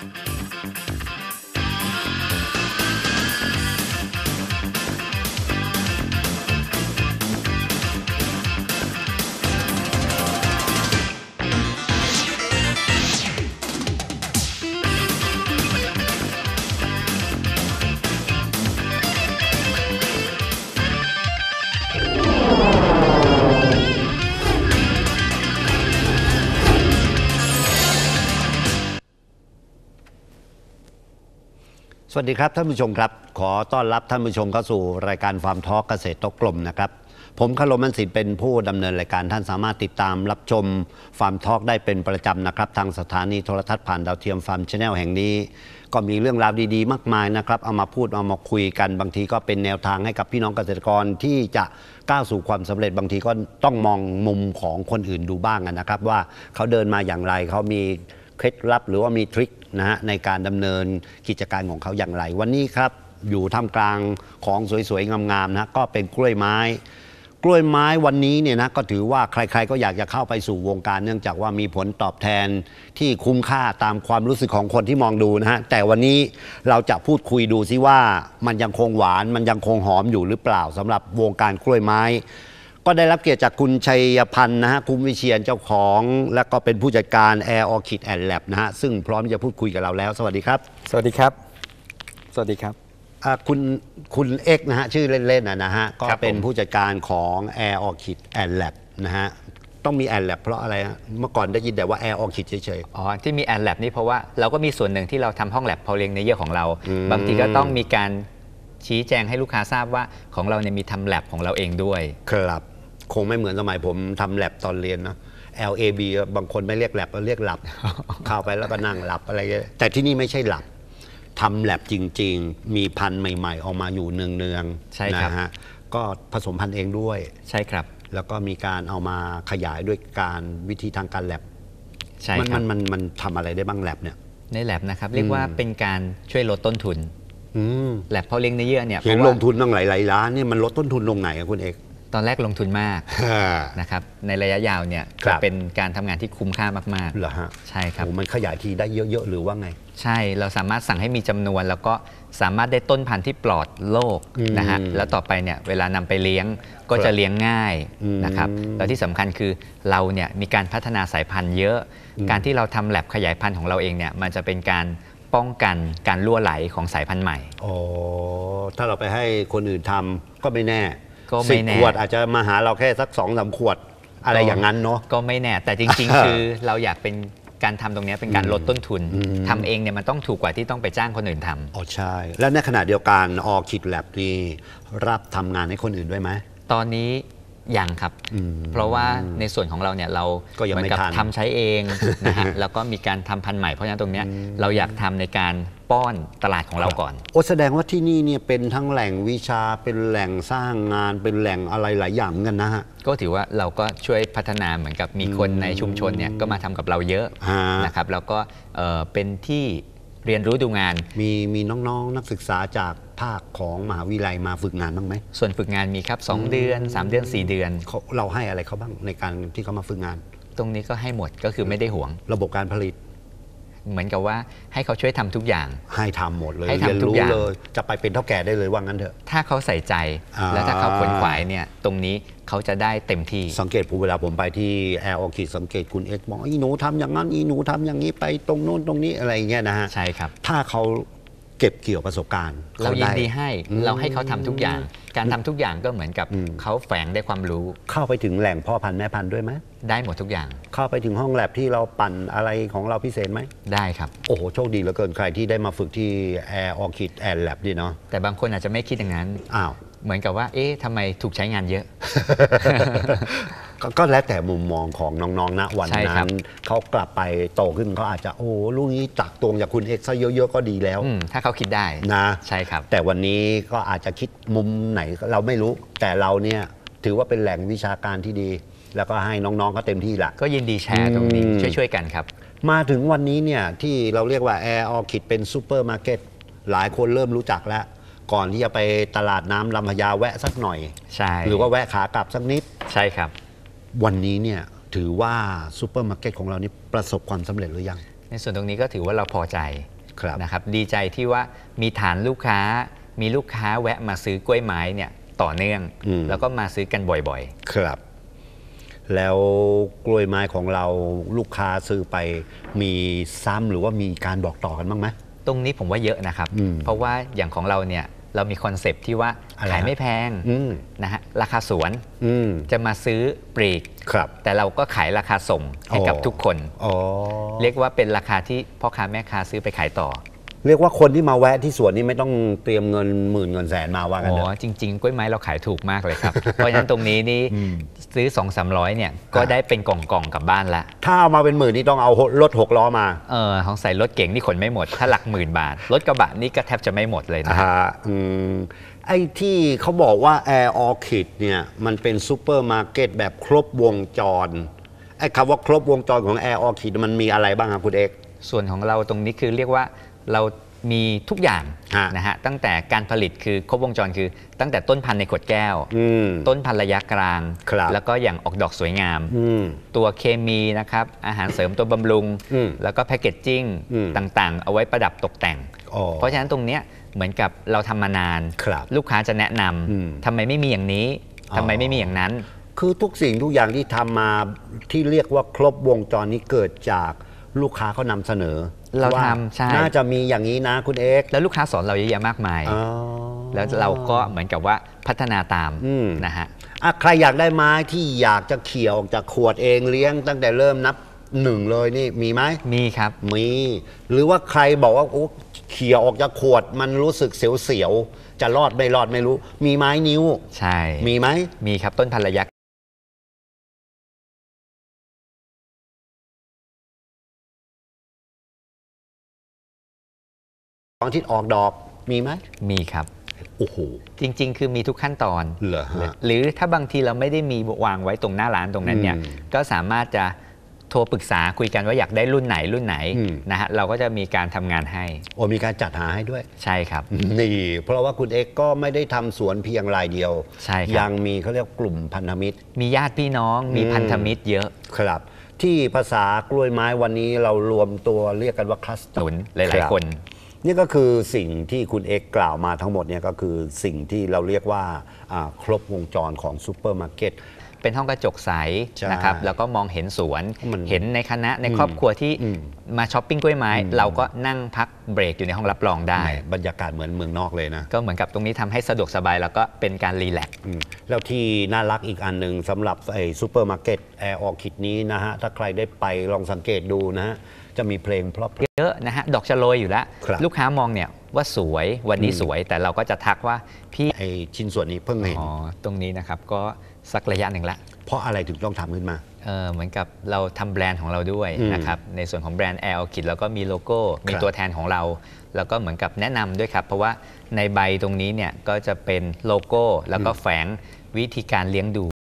Bye. สวัสดีครับท่านผู้ชมครับ ขอต้อนรับท่านผู้ชมเข้าสู่รายการฟาร์มทอล์กเกษตรตกกลมนะครับผมคารมันสิทธิ์เป็นผู้ดำเนินรายการท่านสามารถติดตามรับชมฟาร์มทอล์กได้เป็นประจำนะครับ ทางสถานีโทรทัศน์ผ่านดาวเทียมฟาร์มชาแนลแห่งนี้ ก็มีเรื่องราวดีๆ มากมายนะครับเอามาพูดเอามาคุยกันบางทีก็เป็นแนวทางให้กับพี่น้องเกษตรกรที่จะก้าวสู่ความสำเร็จบางทีก็ต้องมองมุมของคนอื่นดูบ้างนะครับ ว่าเขาเดินมาอย่างไรเขามี เคล็ดลับหรือว่ามีทริคนะฮะในการดำเนินกิจการของเขาอย่างไร วันนี้ครับอยู่ท่ามกลางของสวยๆ งามๆนะก็เป็นกล้วยไม้ กล้วยไม้วันนี้เนี่ยนะก็ถือว่าใครๆก็อยากจะเข้าไปสู่วงการ เนื่องจากว่ามีผลตอบแทนที่คุ้มค่าตามความรู้สึกของคนที่มองดูนะฮะแต่วันนี้เราจะพูดคุยดูซิว่ามันยังคงหวานมันยังคงหอมอยู่หรือเปล่าสำหรับวงการกล้วยไม้ ก็ได้รับเกียรติจากคุณชัยพันธ์นะฮะคุ้มวิเชียนเจ้าของ และก็เป็นผู้จัดการ Air Orchid and Lab นะฮะซึ่งพร้อมจะพูดคุยกับเราแล้ว สวัสดีครับสวัสดีครับ สวัสดีครับ อ่าคุณคุณเอกนะฮะชื่อเล่นๆนะนะฮะก็ครับผม เป็นผู้จัดการของ Air Orchid and Lab นะฮะต้องมี and Lab เพราะอะไรฮะเมื่อก่อนได้ยินแต่ว่า Air Orchid เฉย อ๋อที่มีแอนแลบนี่เพราะว่าเราก็มีส่วนหนึ่งที่เราทำห้องแลบพอเลี้ยงในเยื่อของเรา อืม บางทีก็ต้องมีการชี้แจงให้ลูกค้าทราบว่าของเราเนี่ยมีทำแลบของเราเองด้วย ๆครับ คงไม่เหมือนสมัยผมทำ lab ตอนเรียนนะ LAB บางคนไม่เรียก lab เรียกหลับ เข้าไปแล้วก็นั่งหลับอะไรเงี้ยแต่ที่นี่ไม่ใช่หลับทำแลบจริง ๆ มีพันธุ์ใหม่ ๆ ออกมาอยู่เนืองๆใช่ครับ นะฮะก็ผสมพันธุ์เองด้วย ใช่ครับ แล้วก็มีการเอามาขยายด้วยการวิธีทางการแลบใช่มันครัมับ นมันมันทำอะไรได้บ้างแลบเนี่ย ในแลบนะครับ เรียกว่าเป็นการช่วยลดต้นทุนอืม แลบพอเลี้ยงในเยื่อเนี่ยเห็นพราะลว่างทุนตั้งหลายๆล้านเนี่ยมันลดต้นทุนลงไหนอะคุณเอก ตอนแรกลงทุนมากนะครับในระยะยาวเนี่ยครัจะบเป็นการทำงานที่คุ้มค่ามากเหรอฮะๆใช่ครับโอ้มันขยายทีได้เยอะๆหรือว่าไง ใช่เราสามารถสั่งให้มีจำนวน แล้วก็สามารถได้ต้นพันธุ์ที่ปลอดโรคอืมนะฮะแล้วต่อไปเนี่ยเวลานำไปเลี้ยงก็ครับจะเลี้ยงง่ายอืมนะครับแล้วที่สำคัญคือเราเนี่ยมีการพัฒนาสายพันธุ์เยอะ การที่เราทำแลบขยายพันธุ์ของเราเองเนี่ยมันจะเป็นการป้องกันการรั่วไหลของสายพันธุ์ใหม่อ๋อถ้าเราไปให้คนอื่นทำก็ไม่แน่ ก็ไม่แน่สิบขวดอาจจะมาหาเราแค่สักสองสามขวดอะไรก็อย่างนั้นเนาะ ก็ไม่แน่ แต่จริง ๆ คือเราอยากเป็นการทำตรงเนี้ยเป็นการลดต้นทุนอืม ทำเองเนี่ยมันต้องถูกกว่าที่ต้องไปจ้างคนอื่นทำอ๋อใช่ แล้วในขณะเดียวกันออคิดแลบนี่รับทำงานให้คนอื่นด้วยไหม ตอนนี้ ยังครับอืมเพราะว่าในส่วนของเราเนี่ยเราก็ยังเหมืไม่กัทันทำใช้เองนะฮะแล้วก็มีการทำพันธุ์ใหม่เพราะฉะนั้นตรงเนี้ยเราอยากทำในการป้อนตลาดของเราก่อน โอ้แสดงว่าที่นี่เนี่ยเป็นทั้งแหล่งวิชาเป็นแหล่งสร้างงานเป็นแหล่งอะไรหลายอย่างเหมือนกันนะฮะก็ถือว่าเราก็ช่วยพัฒนาเหมือนกับมีคนในชุมชนเนี่ยก็มาทำกับเราเยอะฮะนะครับแล้วก็เอ่อเป็นที่เรียนรู้ดูงานมีมีน้องๆนักศึกษาจาก ภาคของมหาวิทยาลัยมาฝึกงานบ้างไหม ส่วนฝึกงานมีครับ 2 เดือน 3 เดือน 4 เดือน เขาเราให้อะไรเขาบ้างในการที่เขามาฝึกงาน ตรงนี้ก็ให้หมดก็คือไม่ได้ห่วง ระบบการผลิต เหมือนกับว่าให้เขาช่วยทำทุกอย่าง ให้ทำหมดเลยให้ทำเรียนทุกรู้อย่าง เลย จะไปเป็นเท่าแก่ได้เลยว่างั้นเถอะ ถ้าเขาใส่ใจอ่า แล้วถ้าเขาขวนขวายเนี่ยตรงนี้เขาจะได้เต็มที่ สังเกตผมเวลาผมไปที่แอร์ออคิดสังเกตคุณเอ็กซ์บอกอีหนูทำอย่างนั้นอีหนูทำอย่างนี้ไปตรงโน้นตรงนี้อะไรอย่างเงี้ยนะฮะ ใช่ครับ ถ้าเขา เก็บเกี่ยวประสบการณ์เรายินขดีให้อืมเราให้เขาทำทุกอย่าง การทำทุกอย่างก็เหมือนกับอืมเขาแฝงได้ความรู้ เข้าไปถึงแหล่งพ่อพันธุ์แม่พันธุ์ด้วยไหมได้หมดทุกอย่าง เข้าไปถึงห้องแลบที่เราปั่นอะไรของเราพิเศษไหมได้ครับโอ้โหโชคดีเหลือเกินใครที่ได้มาฝึกที่ Air Orchid and Lab ดีเนาะแต่บางคนอาจจะไม่คิดอย่างนั้นอ้าว เหมือนกับว่า เอ๊ะทำไมถูกใช้งานเยอะ ก็ก็แล้วแต่มุมมองของน้องๆ ณ วันใช่ครันั้บ น เขากลับไปโตขึ้นเขาอาจจะโอ้ลูกนี้ตักตวงจากคุณเอกซะเยอะๆ ก็ดีแล้วอืมถ้าเขาคิดได้นะ ใช่ครับ แต่วันนี้ก็อาจจะคิดมุมไหนเราไม่รู้ แต่เราเนี่ยถือว่าเป็นแหล่งวิชาการที่ดี แล้วก็ให้น้องๆเขาเต็มที่ละ ก็ยินดีแชร์ตรงนี้อืม ช่วยๆกันครับ มาถึงวันนี้เนี่ยที่เราเรียกว่า Air Orchid เป็นซูเปอร์มาร์เก็ตหลายคนเริ่มรู้จักแล้ว ก่อนที่จะไปตลาดน้ำลำพญาแวะสักหน่อย ใช่หรือว่าแวะขากลับสักนิด ใช่ครับ วันนี้เนี่ยถือว่าซูเปอร์มาร์เก็ตของเรานี่ประสบความสำเร็จหรือยัง ในส่วนตรงนี้ก็ถือว่าเราพอใจครับนะครับ ดีใจที่ว่ามีฐานลูกค้า มีลูกค้าแวะมาซื้อกล้วยไม้เนี่ยต่อเนื่อง อืม แล้วก็มาซื้อกันบ่อยครับ แล้วกล้วยไม้ของเราลูกค้าซื้อไปมีซ้ำหรือว่ามีการบอกต่อกันบ้างไหม ๆ ตรงนี้ผมว่าเยอะนะครับ อืม เพราะว่าอย่างของเราเนี่ย เรามีคอนเซปต์ที่ว่าอะไรขายฮะไม่แพงอืมนะฮะราคาสวนอืมจะมาซื้อปลีกครับแต่เราก็ขายราคาส่งให้กับอ๋อทุกคนอ๋อเรียกว่าเป็นราคาที่พ่อค้าแม่ค้าซื้อไปขายต่อ เรียกว่าคนที่มาแวะที่สวนนี่ไม่ต้องเตรียมเงินหมื่นเงินแสนมาว่ากันอ๋เถออะ จริง ๆกล้วยไม้เราขายถูกมากเลยครับ เพราะฉะนั้นตรงนี้นี่ซื้อ 2 3 0 0เนี่ยก็อ่าได้เป็นกล่องๆกลับบ้านละถ้าเอามาเป็นหมื่นนี่ต้องเอารถหกล้อมาเออของใส่รถเก่งนี่ขนไม่หมด ถ้าหลักหมื่นบาท รถกระบะนี่ก็แทบจะไม่หมดเลยนะ ฮะอืมไอ้ที่เขาบอกว่า Air Orchid เนี่ยมันเป็นซูเปอร์มาร์เก็ตแบบครบวงจรไอ้คำว่าครบวงจรของ Air Orchid มันมีอะไรบ้างครับคุณเอก ส่วนของเราตรงนี้คือเรียกว่า เรามีทุกอย่างฮะนะฮะตั้งแต่การผลิตคือครบวงจรคือตั้งแต่ต้นพันธุ์ในขวดแก้ว อืม ต้นพันธุ์ระยะกลาง ครับแล้วก็อย่างออกดอกสวยงาม อืม ตัวเคมีนะครับอาหารเสริมตัวบำรุง อืมแล้วก็แพคเกจจิ้งอืมต่างๆ เอาไว้ประดับตกแต่ง อ๋อเพราะฉะนั้นตรงเนี้ยเหมือนกับเราทำมานาน ครับลูกค้าจะแนะนอืมำทำไมไม่มีอย่างนี้อ๋อ ทำไมไม่มีอย่างนั้น คือทุกสิ่งทุกอย่างที่ทำมาที่เรียกว่าครบวงจรนี้เกิดจากลูกค้าเขานำเสนอ เราว่ทำใช่ น่าจะมีอย่างนี้นะคุณเอก แล้วลูกค้าสอนเราเยอะแยะมากมาย อ๋อแล้วเราก็เหมือนกับว่าพัฒนาตามอืม นะฮะ อะใครอยากได้ไม้ที่อยากจะเขี่ยออกจากขวดเองเลี้ยงตั้งแต่เริ่มนับหนึ่งเลยนี่มีไหม มีครับ มี หรือว่าใครบอกว่าโอ้เขี่ยออกจากขวดมันรู้สึกเสียวๆ จะรอดไม่รอดไม่รู้ มีไม้นิ้ว ใช่ มีไหม มีครับต้นพันธุ์ระยะ ตอนที่ออกดอกมีไหมมีครับ โอ้โห จริง ๆ คือมีทุกขั้นตอน เหรอฮะ หรือถ้าบางทีเราไม่ได้มีวางไว้ตรงหน้าร้านตรงนั้นเนี่ยอืมก็สามารถจะโทรปรึกษาคุยกันว่าอยากได้รุ่นไหนรุ่นไหนอืม นะฮะเราก็จะมีการทำงานให้โอ้มีการจัดหาให้ด้วย ใช่ครับ นี่ เพราะว่าคุณเอกก็ไม่ได้ทำสวนเพียงรายเดียว ใช่ครับ ยังมีเขาเรียกกลุ่มพันธมิตร มีญาติพี่น้องมีอืม พันธมิตรเยอะครับ ที่ภาษากล้วยไม้วันนี้เรารวมตัวเรียกกันว่าคลัสเตอหนุร์นหลาย ๆ คน นี่ก็คือสิ่งที่คุณเอกกล่าวมาทั้งหมดเนี่ยก็คือสิ่งที่เราเรียกว่าอ่าครบวงจรของซูเปอร์มาร์เก็ต เป็นห้องกระจกใสใช่นะครับแล้วก็มองเห็นสวน มันเห็นในคณะในครอบครัวที่อืมมาช้อปปิ้งกล้วยไม้เราก็นั่งพักเบรกอยู่ในห้องรับรองได้ แหมบรรยากาศเหมือนเมืองนอกเลยนะ ก็เหมือนกับตรงนี้ทำให้สะดวกสบายแล้วก็เป็นการรีแลกซ์ อืมแล้วที่น่ารักอีกอันหนึ่งสำหรับไอ้ซูเปอร์มาร์เก็ตแอร์ออคิดนี้นะฮะ ถ้าใครได้ไปลองสังเกตดูนะฮะ จะมีเพลงเพราะ เยอะนะฮะดอกชะโรยอยู่แล้ว ครับลูกค้ามองเนี่ยว่าสวยวันนี้สวย แต่เราก็จะทักว่าพี่ไอ้ชิ้นส่วนนี้เพิ่งเห็น อ๋อตรงนี้นะครับก็สักระยะหนึ่งละ เพราะอะไรถึงต้องทำขึ้นมา เออเหมือนกับเราทำแบรนด์ของเราด้วยอืมนะครับในส่วนของแบรนด์ Air Orchid แล้วก็มีโลโก้ มีครับตัวแทนของเรา แล้วก็เหมือนกับแนะนำด้วยครับ เพราะว่าในใบตรงนี้เนี่ยก็จะเป็นโลโก้แล้วก็แฝงวิธีการเลี้ยงดู